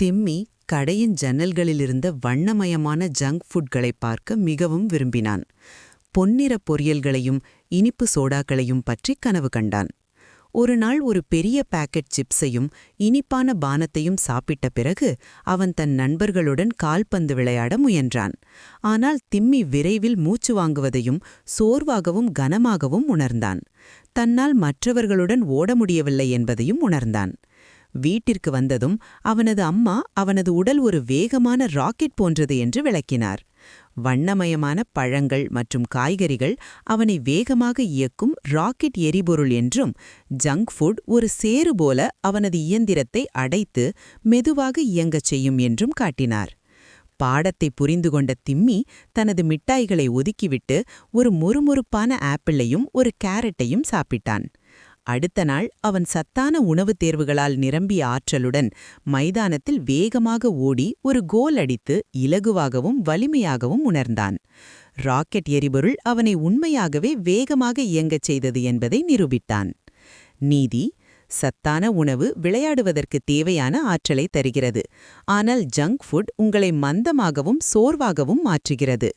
திம்மி கடையின் ஜன்னல்களிலிருந்த வண்ணமயமான ஜங்க் ஃபுட்களை பார்க்க மிகவும் விரும்பினான். பொன்னிற பொரியல்களையும் இனிப்பு சோடாக்களையும் பற்றி கனவு கண்டான். ஒரு நாள் ஒரு பெரிய பாக்கெட் சிப்ஸையும் இனிப்பான பானத்தையும் சாப்பிட்ட பிறகு அவன் தன் நண்பர்களுடன் கால்பந்து விளையாட முயன்றான். ஆனால் திம்மி விரைவில் மூச்சு வாங்குவதையும் சோர்வாகவும் கனமாகவும் உணர்ந்தான். தன்னால் மற்றவர்களுடன் ஓட முடியவில்லை என்பதையும் உணர்ந்தான். வீட்டிற்கு வந்ததும் அவனது அம்மா அவனது உடல் ஒரு வேகமான ராக்கெட் போன்றது என்று விளக்கினார். வண்ணமயமான பழங்கள் மற்றும் காய்கறிகள் அவனை வேகமாக இயக்கும் ராக்கெட் எரிபொருள் என்றும் ஜங்க் ஃபுட் ஒரு சேறு போல அவனது இயந்திரத்தை அடைத்து மெதுவாக இயங்கச் செய்யும் என்றும் காட்டினார். பாடத்தை புரிந்து கொண்ட திம்மி தனது மிட்டாய்களை ஒதுக்கிவிட்டு ஒரு முறுமுறுப்பான ஆப்பிளையும் ஒரு கேரட்டையும் சாப்பிட்டான். அடுத்த நாள் அவன் சத்தான உணவுத் தேர்வுகளால் நிரம்பிய ஆற்றலுடன் மைதானத்தில் வேகமாக ஓடி ஒரு கோல் அடித்து இலகுவாகவும் வலிமையாகவும் உணர்ந்தான். ராக்கெட் எரிபொருள் அவனை உண்மையாகவே வேகமாக இயங்கச் செய்தது என்பதை நிரூபித்தான். நீதி சத்தான உணவு விளையாடுவதற்கு தேவையான ஆற்றலை தருகிறது. ஆனால் ஜங்க் ஃபுட் உங்களை மந்தமாகவும் சோர்வாகவும் மாற்றுகிறது.